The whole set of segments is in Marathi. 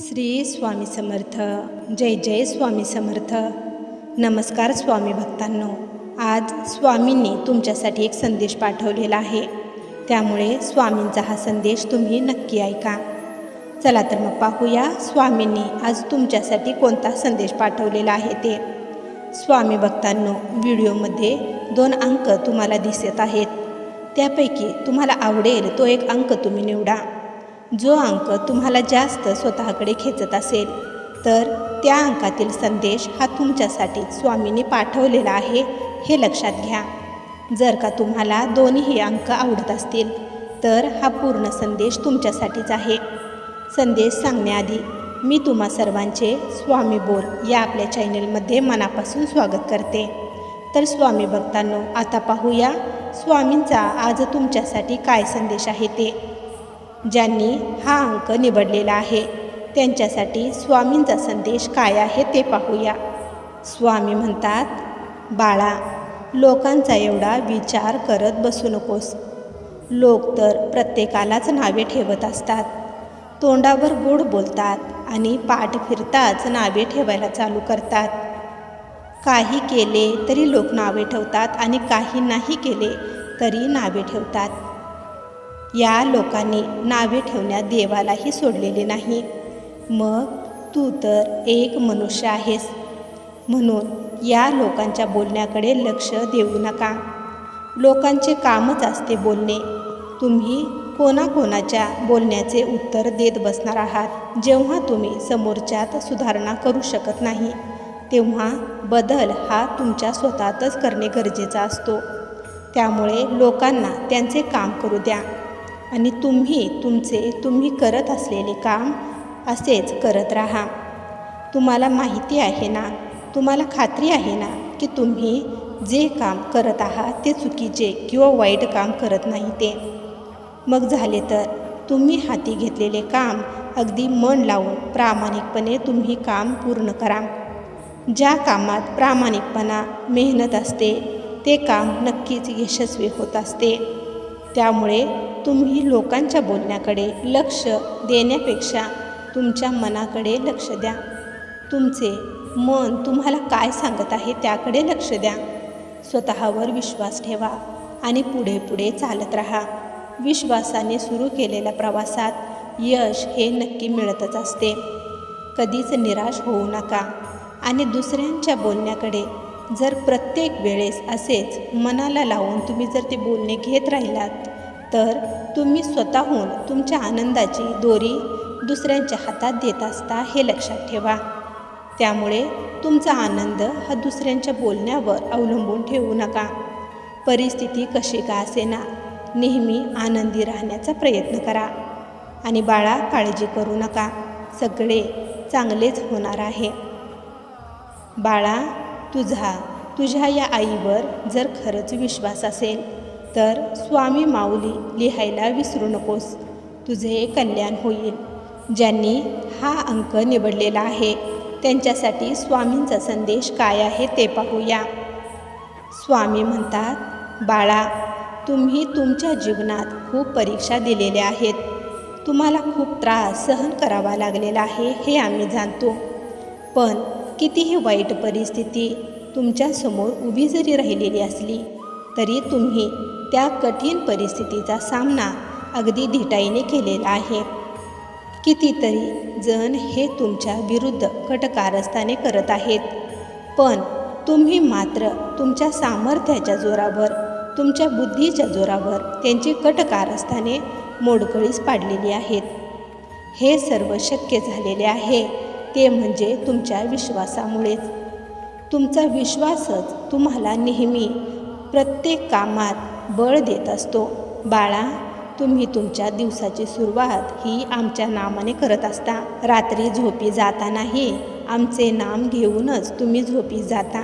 श्री स्वामी समर्थ जय जय स्वामी समर्थ. नमस्कार स्वामी भक्तांनो आज स्वामींनी तुमच्यासाठी एक संदेश पाठवलेला आहे. त्यामुळे स्वामींचा हा संदेश तुम्ही नक्की ऐका. चला तर मग पाहूया स्वामींनी आज तुमच्यासाठी कोणता संदेश पाठवलेला आहे ते. स्वामी भक्तांनो व्हिडिओमध्ये दोन अंक तुम्हाला दिसत आहेत. त्यापैकी तुम्हाला आवडेल तो एक अंक तुम्ही निवडा. जो अंक तुम्हाला जास्त स्वतःकडे खेचत असेल तर त्या अंकातील संदेश हा तुमच्यासाठी स्वामीने पाठवलेला आहे हे लक्षात घ्या. जर का तुम्हाला दोन्ही अंक आवडत असतील तर हा पूर्ण संदेश तुमच्यासाठीच आहे. संदेश सांगण्याआधी मी तुम्हा सर्वांचे स्वामी बोल या आपल्या चॅनेलमध्ये मनापासून स्वागत करते. तर स्वामी भक्तांनो आता पाहूया स्वामींचा आज तुमच्यासाठी काय संदेश आहे ते. ज्यांनी हा अंक निवडलेला आहे त्यांच्यासाठी स्वामींचा संदेश काय आहे ते पाहूया. स्वामी म्हणतात बाळा लोकांचा एवढा विचार करत बसू नकोस. लोक तर प्रत्येकालाच नावे ठेवत असतात. तोंडावर गोड बोलतात आणि पाठ फिरताच नावे ठेवायला चालू करतात. काही केले तरी लोक नावे ठेवतात आणि काही नाही केले तरी नावे ठेवतात. या लोकांनी नावे ठेवण्यात देवालाही सोडलेले नाही. मग तू तर एक मनुष्य आहेस. म्हणून या लोकांच्या बोलण्याकडे लक्ष देऊ नका. लोकांचे कामच असते बोलणे. तुम्ही कोणाकोणाच्या बोलण्याचे उत्तर देत बसणार आहात जेव्हा तुम्ही समोरच्यात सुधारणा करू शकत नाही तेव्हा बदल हा तुमच्या स्वतःतच करणे गरजेचा असतो. त्यामुळे लोकांना त्यांचे काम करू द्या. आणि तुम्ही तुमचे तुम्ही करत असलेले काम असेच करत राहा. तुम्हाला माहिती आहे ना? तुम्हाला खात्री आहे ना की तुम्ही जे काम करत आहात ते चुकीचे किंवा वाईट काम करत नाही ते? मग झाले तर? तुम्ही हाती घेतलेले काम अगदी मन लावून प्रामाणिकपणे तुम्ही काम पूर्ण करा. ज्या कामात प्रामाणिकपणा मेहनत असते ते काम नक्कीच यशस्वी होत असते. त्यामुळे तुम्ही लोकांच्या बोलण्याकडे लक्ष देण्यापेक्षा तुमच्या मनाकडे लक्ष द्या. तुमचे मन तुम्हाला काय सांगत आहे त्याकडे लक्ष द्या. स्वतःवर विश्वास ठेवा आणि पुढे पुढे चालत राहा. विश्वासाने सुरू केलेल्या प्रवासात यश हे नक्की मिळतच असते. कधीच निराश होऊ नका आणि दुसऱ्यांच्या बोलण्याकडे जर प्रत्येक वेळेस असेच मनाला लावून तुम्ही जर ते बोलणे घेत राहिलात तर तुम्ही स्वतःहून तुमच्या आनंदाची दोरी दुसऱ्यांच्या हातात देत असता हे लक्षात ठेवा. त्यामुळे तुमचा आनंद हा दुसऱ्यांच्या बोलण्यावर अवलंबून ठेवू नका. परिस्थिती कशी का असेना नेहमी आनंदी राहण्याचा प्रयत्न करा. आणि बाळा काळजी करू नका. सगळे चांगलेच होणार आहे. बाळा तुझा तुझ्या या आईवर जर खरंच विश्वास असेल तर स्वामी माऊली लिहायला विसरू नकोस. तुझे कल्याण होईल. ज्यांनी हा अंक निवडलेला आहे त्यांच्यासाठी स्वामींचा संदेश काय आहे ते पाहूया. स्वामी म्हणतात बाळा तुम्ही तुमच्या जीवनात खूप परीक्षा दिलेल्या आहेत. तुम्हाला खूप त्रास सहन करावा लागलेला आहे हे आम्ही जाणतो. पण कितीही वाईट परिस्थिती तुमच्यासमोर उभी जरी राहिलेली असली तरी तुम्ही त्या कठीण परिस्थितीचा सामना अगदी धिटाईने केलेला आहे. कितीतरी जण हे तुमच्या विरुद्ध कटकारस्थाने करत आहेत. पण तुम्ही मात्र तुमच्या सामर्थ्याच्या जोरावर तुमच्या बुद्धीच्या जोरावर त्यांची कटकारस्थाने मोडकळीस पाडलेली आहेत. हे सर्व शक्य झालेले आहे. ते म्हणजे तुमच्या विश्वासामुळेच. तुमचा विश्वासच तुम्हाला नेहमी प्रत्येक कामात बळ देत असतो. बाळा तुम्ही तुमच्या दिवसाची सुरुवात ही आमच्या नामाने करत असता. रात्री झोपी जातानाही आमचे नाम घेऊनच तुम्ही झोपी जाता.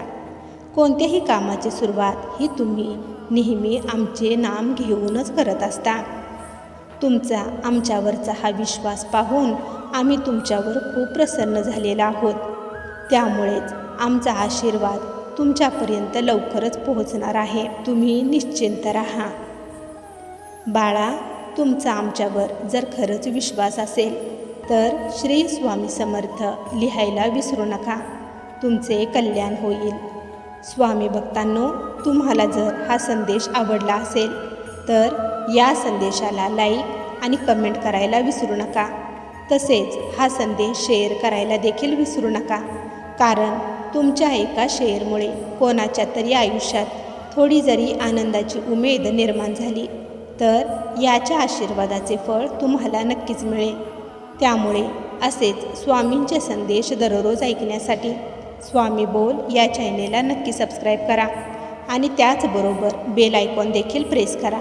कोणत्याही कामाची सुरुवात ही तुम्ही नेहमी आमचे नाम घेऊनच करत असता. तुमचा आमच्यावरचा हा विश्वास पाहून आम्ही तुमच्यावर खूप प्रसन्न झालेला आहोत. त्यामुळेच आमचा आशीर्वाद तुमच्यापर्यंत लवकरच पोहोचणार आहे. तुम्ही निश्चिंत राहा. बाळा तुमचा आमच्यावर जर खरंच विश्वास असेल तर श्री स्वामी समर्थ लिहायला विसरू नका. तुमचे कल्याण होईल. स्वामी भक्तांनो तुम्हाला जर हा संदेश आवडला असेल तर या संदेशाला लाईक आणि कमेंट करायला विसरू नका. तसेच हा संदेश शेअर करायला देखील विसरू नका. कारण तुमच्या एका शेअरमुळे कोणाच्या तरी आयुष्यात थोडी जरी आनंदाची उमेद निर्माण झाली तर याच्या आशीर्वादाचे फळ तुम्हाला नक्कीच मिळेल. त्यामुळे असेच स्वामींचे संदेश दररोज ऐकण्यासाठी स्वामी बोल या चॅनेलला नक्की सबस्क्राईब करा आणि त्याचबरोबर बेल आयकॉन देखील प्रेस करा.